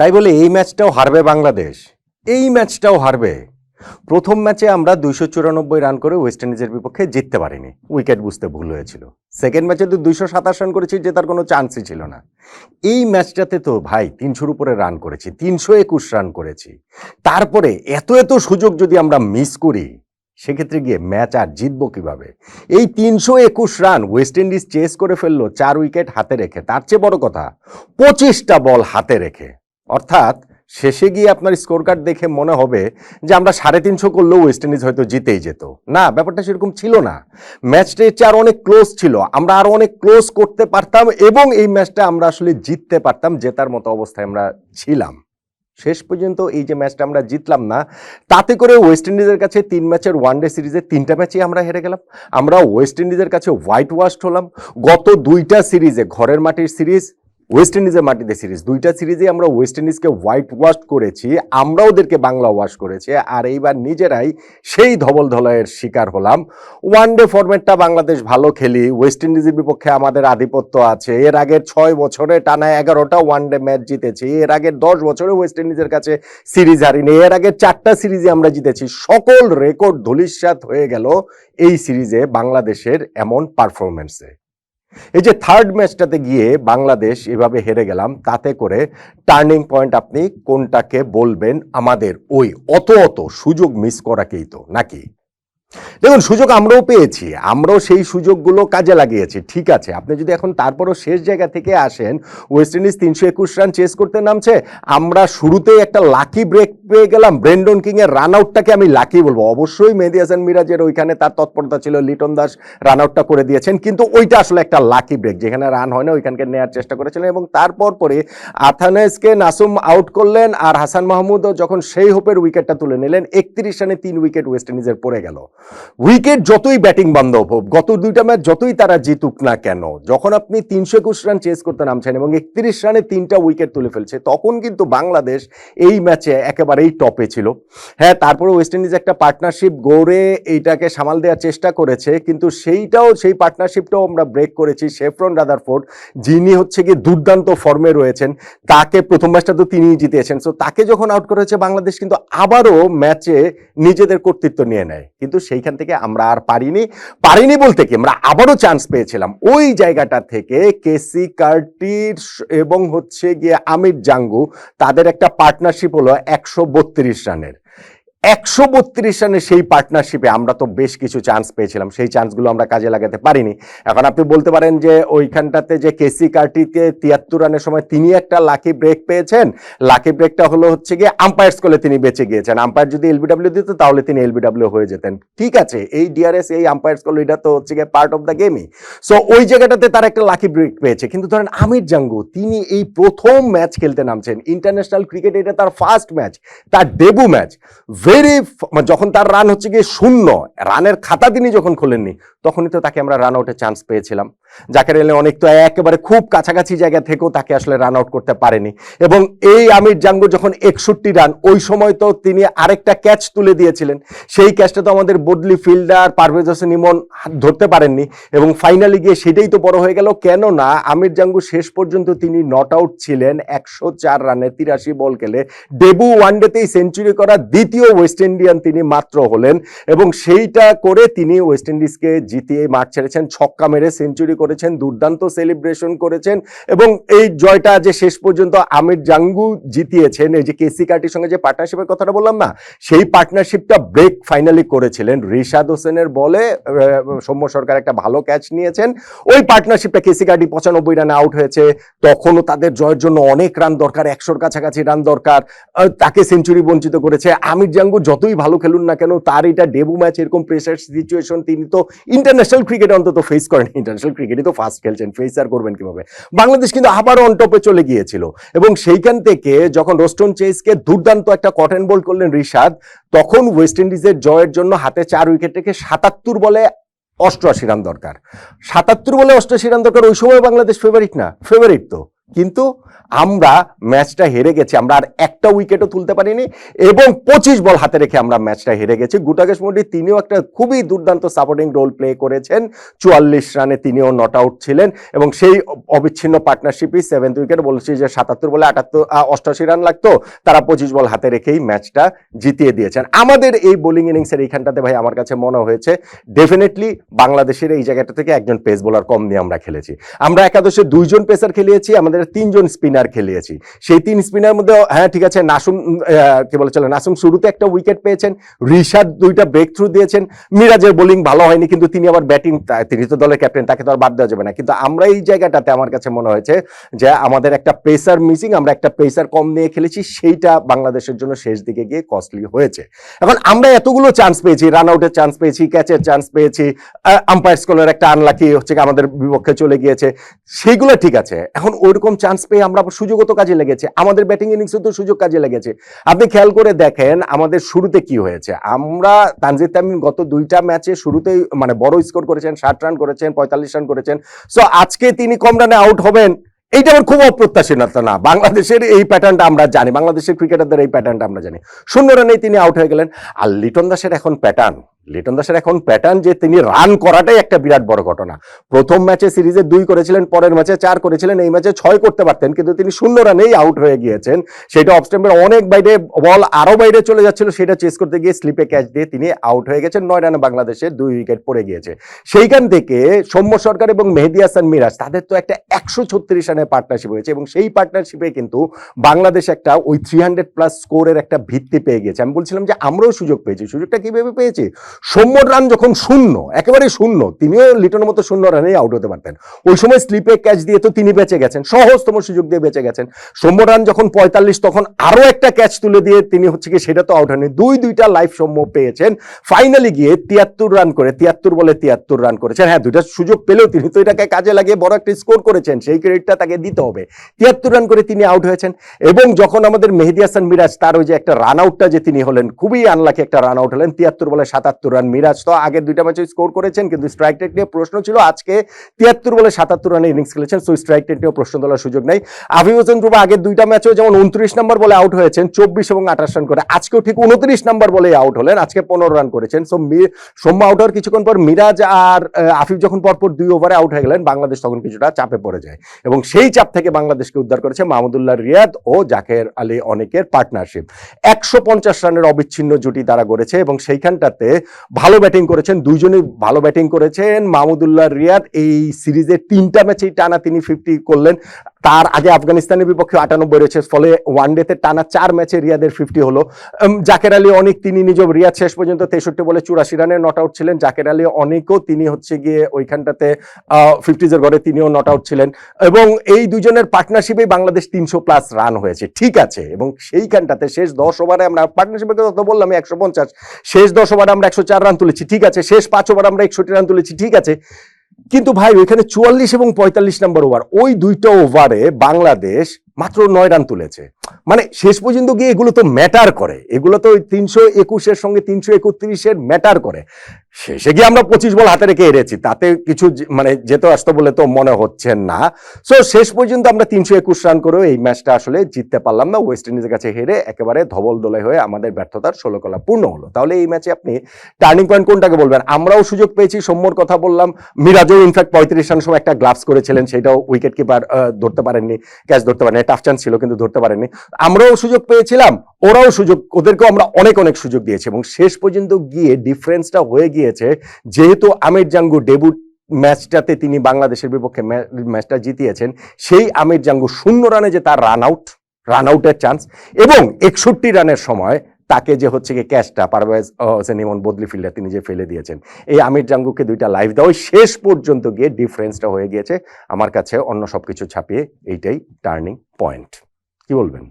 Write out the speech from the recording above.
তাই বলে এই ম্যাচটাও হারবে বাংলাদেশ। এই ম্যাচটাও হারবে। প্রথম ম্যাচে আমরা দুইশো চুরানব্বই রান করে ওয়েস্ট ইন্ডিজের বিপক্ষে জিততে পারিনি। উইকেট বুঝতে ভুল হয়েছিল। সেকেন্ড ম্যাচে তো দুইশো সাতাশ রান করেছি জেতার কোনো চান্সই ছিল না। এই ম্যাচটাতে তো ভাই তিনশোর উপরে রান করেছি, তিনশো একুশ রান করেছি। তারপরে এত এত সুযোগ যদি আমরা মিস করি, সেক্ষেত্রে গিয়ে ম্যাচ আর জিতবো কীভাবে? এই তিনশো একুশ রান ওয়েস্ট ইন্ডিজ চেস করে ফেলল, চার উইকেট হাতে রেখে। তার চেয়ে বড় কথা, পঁচিশটা বল হাতে রেখে। অর্থাৎ শেষে গিয়ে আপনার স্কোর কার্ড দেখে মনে হবে যে আমরা সাড়ে তিনশো করলেও ওয়েস্ট ইন্ডিজ হয়তো জিতেই যেত। না, ব্যাপারটা সেরকম ছিল না। ম্যাচটা এর চেয়ে আরও অনেক ক্লোজ ছিল। আমরা আরও অনেক ক্লোজ করতে পারতাম এবং এই ম্যাচটা আমরা আসলে জিততে পারতাম জেতার মতো অবস্থায় আমরা ছিলাম। শেষ পর্যন্ত এই যে ম্যাচটা আমরা জিতলাম না, তাতে করে ওয়েস্ট ইন্ডিজের কাছে তিন ম্যাচের ওয়ানডে সিরিজে তিনটা ম্যাচেই আমরা হেরে গেলাম। আমরা ওয়েস্ট ইন্ডিজের কাছে হোয়াইট ওয়াশড হলাম। গত দুইটা সিরিজে ঘরের মাটির সিরিজ ওয়েস্ট ইন্ডিজের মাটিতে সিরিজ দুইটা সিরিজে আমরা ওয়েস্ট ইন্ডিজকে হোয়াইট ওয়াশ করেছি আমরা ওদেরকে বাংলা ওয়াশ করেছি, আর এইবার নিজেরাই সেই ধবল ধলয়ের শিকার হলাম। ওয়ান ডে ফরম্যাটটা বাংলাদেশ ভালো খেলি ওয়েস্ট ইন্ডিজের বিপক্ষে আমাদের আধিপত্য আছে। এর আগের ছয় বছরে টানা এগারোটা ওয়ান ডে ম্যাচ জিতেছি, এর আগের দশ বছরে ওয়েস্ট ইন্ডিজের কাছে সিরিজ হারিনি, এর আগের চারটা সিরিজে আমরা জিতেছি। সকল রেকর্ড ধলিস্যাত হয়ে গেল এই সিরিজে বাংলাদেশের এমন পারফরমেন্সে এই যে থার্ড ম্যাচটাতে গিয়ে বাংলাদেশ এভাবে হেরে গেলাম, তাতে করে টার্নিং পয়েন্ট আপনি কোনটাকে বলবেন আমাদের? ওই অত অত সুযোগ মিস করাকেই তো, নাকি? দেখুন, সুযোগ আমরাও পেয়েছি। আমরাও সেই সুযোগগুলো কাজে লাগিয়েছি। ঠিক আছে, আপনি যদি এখন তারপরও শেষ জায়গা থেকে আসেন ওয়েস্ট ইন্ডিজ তিনশো একুশ রান চেস করতে নামছে, আমরা শুরুতেই একটা লাকি ব্রেক পেয়ে গেলাম। ব্রেন্ডন কিং এর রান আউটটাকে আমি লাকি বলব। অবশ্যই মেহেদি হাসান মিরাজের ওইখানে তার তৎপরতা ছিল লিটন দাস রান আউটটা করে দিয়েছেন, কিন্তু ওইটা আসলে একটা লাকি ব্রেক যেখানে রান হয় না, ওইখানকে নেওয়ার চেষ্টা করেছিলেন এবং তারপর পরে আথানেসকে নাসুম আউট করলেন আর হাসান মাহমুদও যখন সেই হোপের উইকেটটা তুলে নিলেন, একত্রিশ রানে তিন উইকেট ওয়েস্ট ইন্ডিজের পড়ে গেল। উইকেট যতই ব্যাটিং বান্ধব হোক, গত দুইটা ম্যাচ যতই তারা জিতুক না কেন, যখন আপনি তিনশো একুশ রান চেস করতে নামছেন এবং একত্রিশ রানে তিনটা উইকেট তুলে ফেলছে, তখন কিন্তু বাংলাদেশ এই ম্যাচে একেবারেই টপে ছিল। হ্যাঁ তারপরে ওয়েস্ট ইন্ডিজ একটা পার্টনারশিপ গড়ে এইটাকে সামাল দেওয়ার চেষ্টা করেছে, কিন্তু সেইটাও, সেই পার্টনারশিপটাও আমরা ব্রেক করেছি শেফরন রাদারফোর্ড যিনি হচ্ছে গিয়ে দুর্দান্ত ফর্মে রয়েছেন। তাকে প্রথম ম্যাচটা তো তিনিই জিতিয়েছেন সো তাকে যখন আউট করেছে বাংলাদেশ কিন্তু আবারও ম্যাচে নিজেদের কর্তৃত্ব নিয়ে নেয়। কিন্তু সেইখান থেকে আমরা আর পারিনি পারিনি বলতে কি, আমরা আবারও চান্স পেয়েছিলাম। ওই জায়গাটা থেকে কেসি কার্টির এবং হচ্ছে গিয়ে আমির জাঙ্গু, তাদের একটা পার্টনারশিপ হলো একশো বত্রিশ রানের। একশো বত্রিশ রানের সেই পার্টনারশিপে আমরা তো বেশ কিছু চান্স পেয়েছিলাম। সেই চান্সগুলো আমরা কাজে লাগাতে পারিনি। এখন আপনি বলতে পারেন যে ওইখানটাতে যে কেসি কার্টিতে তিয়াত্তর রানের সময় তিনি একটা লাকি ব্রেক পেয়েছেন। লাকি ব্রেকটা হলো হচ্ছে গিয়ে আম্পায়ার্স করলে তিনি বেঁচে গিয়েছেন। আম্পায়ার যদি এলবিডাব্লিউ দিত, তাহলে তিনি এলবিডাব্লিউ হয়ে যেতেন। ঠিক আছে, এই ডিআরএস এই আম্পায়ার্স করল এটা তো হচ্ছে গিয়ে পার্ট অফ দ্য গেমই সো ওই জায়গাটাতে তার একটা লাকি ব্রেক পেয়েছে। কিন্তু ধরেন আমির জাঙ্গু, তিনি এই প্রথম ম্যাচ খেলতে নামছেন। ইন্টারন্যাশনাল ক্রিকেট এটা তার ফার্স্ট ম্যাচ তার ডেবু ম্যাচ ভেরি যখন তার রান হচ্ছে গিয়ে শূন্য রানের খাতা তিনি যখন খোলেননি, তখনই তো তাকে আমরা রান আউটের চান্স পেয়েছিলাম। জাকের এলে অনেক তো একেবারে খুব কাছাকাছি জায়গা থেকেও তাকে আসলে রান আউট করতে পারেনি। এবং এই আমির জাঙ্গু যখন একষট্টি রান ওই সময় তো তিনি আরেকটা ক্যাচ তুলে দিয়েছিলেন। সেই ক্যাচটা তো আমাদের বদলি ফিল্ডার পারভেজ হোসেন ইমন ধরতে পারেননি। এবং ফাইনালি গিয়ে সেটাই তো বড় হয়ে গেল। কেননা আমির জাঙ্গু শেষ পর্যন্ত তিনি নট আউট ছিলেন। একশো চার রানে তিরাশি বল খেলে। ডেবু ওয়ানডেতেই সেঞ্চুরি করা দ্বিতীয় ওয়েস্ট ইন্ডিয়ান তিনি মাত্র হলেন এবং সেইটা করে তিনি ওয়েস্ট ইন্ডিজকে জিতিয়ে মাঠ ছেড়েছেন, ছক্কা মেরে সেঞ্চুরি করেছেন, দুর্দান্ত সেলিব্রেশন করেছেন এবং এই জয়টা যে শেষ পর্যন্ত আমির জাঙ্গু জিতিয়েছেন, এই যে কেসি কার্টির সঙ্গে যে পার্টনারশিপের কথাটা বললাম না, সেই পার্টনারশিপটা ব্রেক ফাইনালি করেছিলেন। রিশাদ হোসেনের বলে সৌম্য সরকার একটা ভালো ক্যাচ নিয়েছেন। ওই পার্টনারশিপটা কেসি কার্টি পঁচানব্বই রানে আউট হয়েছে। তখনও তাদের জয়ের জন্য অনেক রান দরকার, একশোর কাছাকাছি রান দরকার তাকে সেঞ্চুরি বঞ্চিত করেছে। আমির জাঙ্গু যতই ভালো খেলুন না কেন, তার এটা ডেবু ম্যাচ এরকম প্রেসার সিচুয়েশন তিনি তো ইন্টারন্যাশনাল ক্রিকেট অন্তত ফেস করেন ইন্টারন্যাশনাল ক্রিকেটই তো ফার্স্ট খেলছেন ফেস আর করবেন কীভাবে? বাংলাদেশ কিন্তু আবারও অন টপে চলে গিয়েছিল। এবং সেইখান থেকে যখন রোস্টন চেসকে দুর্দান্ত একটা কটেন বোল্ড করলেন রিশাদ, তখন ওয়েস্ট ইন্ডিজের জয়ের জন্য হাতে চার উইকেট থেকে সাতাত্তর বলে অষ্টআশি রান দরকার। সাতাত্তর বলে অষ্টআশি রান দরকার, ওই সময় বাংলাদেশ ফেভারিট না ফেভারিট তো। কিন্তু আমরা ম্যাচটা হেরে গেছি, আমরা আর একটা উইকেটও তুলতে পারিনি এবং পঁচিশ বল হাতে রেখে আমরা ম্যাচটা হেরে গেছি। গুটাকেশ মোদি তিনিও একটা খুবই দুর্দান্ত সাপোর্টিং রোল প্লে করেছেন। চুয়াল্লিশ রানে তিনিও নট আউট ছিলেন এবং সেই অবিচ্ছিন্ন পার্টনারশিপই সেভেন্থ উইকেট বলছি যে সাতাত্তর বলে আটাত্তর অষ্টাশি রান লাগতো, তারা পঁচিশ বল হাতে রেখেই ম্যাচটা জিতিয়ে দিয়েছেন। আমাদের এই বোলিং ইনিংসের এইখানটাতে ভাই আমার কাছে মনে হয়েছে ডেফিনেটলি বাংলাদেশের এই জায়গাটা থেকে একজন পেস বোলার কম দিয়ে আমরা খেলেছি। আমরা একাদশে দুইজন পেসার খেলিয়েছি, আমাদের তিনজন স্পিনার খেলিয়েছি। সেই তিন স্পিনার মধ্যে হ্যাঁ ঠিক আছে, নাসুম কি বলে চলে, নাসুম শুরুতে একটা উইকেট পেয়েছেন ঋষাদ দুইটা ব্রেক থ্রু দিয়েছেন। মিরাজের বোলিং ভালো হয়নি, কিন্তু তিনি আবার ব্যাটিং তিনি তো দলের ক্যাপ্টেন তাকে তো আর বাদ দেওয়া যাবে না। কিন্তু আমরা এই জায়গাটাতে আমার কাছে মনে হয়েছে যে আমাদের একটা পেসার মিসিং আমরা একটা পেসার কম নিয়ে খেলেছি, সেইটা বাংলাদেশের জন্য শেষ দিকে গিয়ে কস্টলি হয়েছে। এখন আমরা এতগুলো চান্স পেয়েছি রান আউটের চান্স পেয়েছি ক্যাচের চান্স পেয়েছি আম্পায়ার স্কোলের একটা আনলাকি হচ্ছে আমাদের বিপক্ষে চলে গিয়েছে, সেইগুলো ঠিক আছে। এখন ওইরকম চান্স পেয়ে আমরা সুযোগও তো কাজে লেগেছে। আমাদের ব্যাটিং ইনিংসে তো সুযোগ কাজে লেগেছে। আপনি খেয়াল করে দেখেন আমাদের শুরুতে কি হয়েছে। আমরা তানজিদ তামিম গত দুইটা ম্যাচে শুরুতেই মানে বড় স্কোর করেছেন, ষাট রান করেছেন, পঁয়তাল্লিশ রান করেছেন। সো আজকে তিনি কম রানে আউট হবেন, এইটা আমার খুব অপ্রত্যাশিত না। বাংলাদেশের এই প্যাটার্নটা আমরা জানি, বাংলাদেশের ক্রিকেটারদের এই প্যাটার্নটা আমরা জানি। শূন্য রানেই তিনি আউট হয়ে গেলেন। আর লিটন দাসের এখন প্যাটার্ন লিটন দাসের এখন প্যাটার্ন যে তিনি রান করাটাই একটা বিরাট বড় ঘটনা। প্রথম ম্যাচে সিরিজে দুই করেছিলেন, পরের ম্যাচে চার করেছিলেন, এই ম্যাচে ছয় করতে পারতেন, কিন্তু তিনি শূন্য রানেই আউট হয়ে গিয়েছেন। সেটা অফ স্টেম্পের অনেক বাইরে বল আরও বাইরে চলে যাচ্ছিল, সেটা চেস করতে গিয়ে স্লিপে ক্যাচ দিয়ে তিনি আউট হয়ে গেছেন, নয় রানে বাংলাদেশের দুই উইকেট পড়ে গিয়েছে। সেইখান থেকে সৌম্য সরকার এবং মেহেদি হাসান মিরাজ, তাদের তো একটা একশো ছত্রিশ রানের পার্টনারশিপ হয়েছে, এবং সেই পার্টনারশিপে কিন্তু বাংলাদেশ একটা ওই থ্রি হান্ড্রেড প্লাস স্কোরের একটা ভিত্তি পেয়ে গেছে আমি বলছিলাম যে আমরাও সুযোগ পেয়েছি। সুযোগটা কীভাবে পেয়েছি? সৌম্যর রান যখন শূন্য একেবারে শূন্য, তিনিও লিটনের মতো শূন্য রানেই আউট হতে পারতেন। ওই সময় স্লিপে ক্যাচ দিয়ে তো তিনি বেঁচে গেছেন, সহজতম সুযোগ দিয়ে বেঁচে গেছেন। সৌম্য রান যখন পঁয়তাল্লিশ, তখন আরও একটা ক্যাচ তুলে দিয়ে তিনি হচ্ছে কি সেটা তো আউট হয়নি। দুই, দুইটা লাইফ সৌম্য পেয়েছেন। ফাইনালি গিয়ে তিয়াত্তর রান করে, তিয়াত্তর বলে তিয়াত্তর রান করেছেন। হ্যাঁ দুইটা সুযোগ পেলেও তিনি তো এটাকে কাজে লাগিয়ে বড় একটা স্কোর করেছেন, সেই ক্রেডিটটা তাকে দিতে হবে। তিয়াত্তর রান করে তিনি আউট হয়েছেন। এবং যখন আমাদের মেহেদি হাসান মিরাজ তার ওই যে একটা রান আউটটা যে তিনি হলেন, খুবই আনলাকি একটা রান আউট হলেন, তিয়াত্তর বলে সাতাত্তর রান। মিরাজ তো আগের দুইটা ম্যাচে স্কোর করেছেন, কিন্তু স্ট্রাইক রেট নিয়ে প্রশ্ন ছিল। আজকে তিয়াত্তর বলে সাতাত্তর রানে ইনিংস খেলেছেন সো স্ট্রাইক রেট নিয়েও প্রশ্ন তোলার সুযোগ নেই। আফিফ হোসেন ধ্রুব আগের দুইটা ম্যাচেও যেমন উনত্রিশ নম্বর বলে আউট হয়েছেন, চব্বিশ এবং আঠাশ রান করে। আজকেও ঠিক উনত্রিশ নম্বর বলে আউট হলেন, আজকে পনেরো রান করেছেন। সো সৌম্য আউট হওয়ার কিছুক্ষণ পর মিরাজ আর আফিফ যখন পরপর দুই ওভারে আউট হয়ে গেলেন, বাংলাদেশ তখন কিছুটা চাপে পড়ে যায়। এবং সেই চাপ থেকে বাংলাদেশকে উদ্ধার করেছে মাহমুদুল্লাহ রিয়াদ ও জাকের আলী অনেকের পার্টনারশিপ একশো পঞ্চাশ রানের অবিচ্ছিন্ন জুটি তারা গড়েছে এবং সেইখানটাতে ভালো ব্যাটিং করেছেন, দুইজনই ভালো ব্যাটিং করেছেন। মাহমুদুল্লাহ রিয়াদ এই সিরিজের তিনটা ম্যাচেই টানা তিনি ফিফটি করলেন। তার আগে আফগানিস্তানের বিপক্ষে আটানব্বই রয়েছে ফলে ওয়ান ওয়ানডেতে টানা চার ম্যাচে রিয়াদের ফিফটি হলো। জাকের আলী অনেক তিনি নিজ রিয়াদ শেষ পর্যন্ত তেষট্টি বলে চুরাশি রানে নট আউট ছিলেন। জাকের আলী অনেকও তিনি হচ্ছে গিয়ে ওইখানটাতে ফিফটিজের ঘরে তিনিও নট আউট ছিলেন। এবং এই দুজনের পার্টনারশিপে বাংলাদেশ তিনশো প্লাস রান হয়েছে। ঠিক আছে, এবং সেইখানটাতে শেষ দশ ওভারে আমরা পার্টনারশিপের কথা তো বললাম একশো পঞ্চাশ। শেষ দশ ওভারে আমরা একশো চার রান তুলেছি। ঠিক আছে, শেষ পাঁচ ওভার আমরা একষট্টি রান তুলেছি। ঠিক আছে কিন্তু ভাই ওইখানে চুয়াল্লিশ এবং পঁয়তাল্লিশ নম্বর ওভার ওই দুইটা ওভারে বাংলাদেশ মাত্র নয় রান তুলেছে। মানে শেষ পর্যন্ত গিয়ে এগুলো তো ম্যাটার করে। এগুলো তো তিনশো একুশের সঙ্গে তিনশো একত্রিশের ম্যাটার করে। শেষে গিয়ে আমরা পঁচিশ বল হাতে রেখে এড়েছি তাতে কিছু মানে যেতে আসতো বলে তো মনে হচ্ছে না। সো শেষ পর্যন্ত আমরা তিনশো একুশ রান করেও এই ম্যাচটা আসলে জিততে পারলাম না। ওয়েস্ট ইন্ডিজের কাছে হেরে একেবারে ধবল দোলাই হয়ে আমাদের ব্যর্থতার ষোলকলা পূর্ণ হলো। তাহলে এই ম্যাচে আপনি টার্নিং পয়েন্ট কোনটাকে বলবেন? আমরাও সুযোগ পেয়েছি, সৌম্যর কথা বললাম। মিরাজও ইনফ্যাক্ট পঁয়ত্রিশ রান সময় একটা গ্লাভস করেছিলেন। সেটাও উইকেট কিপার ধরতে পারেননি ক্যাচ ধরতে পারেনি টাফ চান্স ছিল, কিন্তু ধরতে পারেনি আমরাও সুযোগ পেয়েছিলাম, ওরাও সুযোগ, ওদেরকেও আমরা অনেক অনেক সুযোগ দিয়েছি এবং শেষ পর্যন্ত গিয়ে ডিফারেন্সটা হয়ে গিয়েছে। যেহেতু আমির জাঙ্গু ডেবুট ম্যাচটাতে তিনি বাংলাদেশের বিপক্ষে ম্যাচটা জিতিয়েছেন, সেই আমির জাঙ্গু শূন্য রানে যে তার রান আউট রান আউটের চান্স এবং একষট্টি রানের সময় তাকে যে হচ্ছে কি ক্যাশটা পারভেজ হোসেন ইমন বদলি ফিল্ডার তিনি যে ফেলে দিয়েছেন। এই আমির জাঙ্গুকে দুইটা লাইফ দেওয়া শেষ পর্যন্ত গিয়ে ডিফারেন্সটা হয়ে গিয়েছে। আমার কাছে অন্য সব কিছু ছাপিয়ে এইটাই টার্নিং পয়েন্ট কি বলবেন?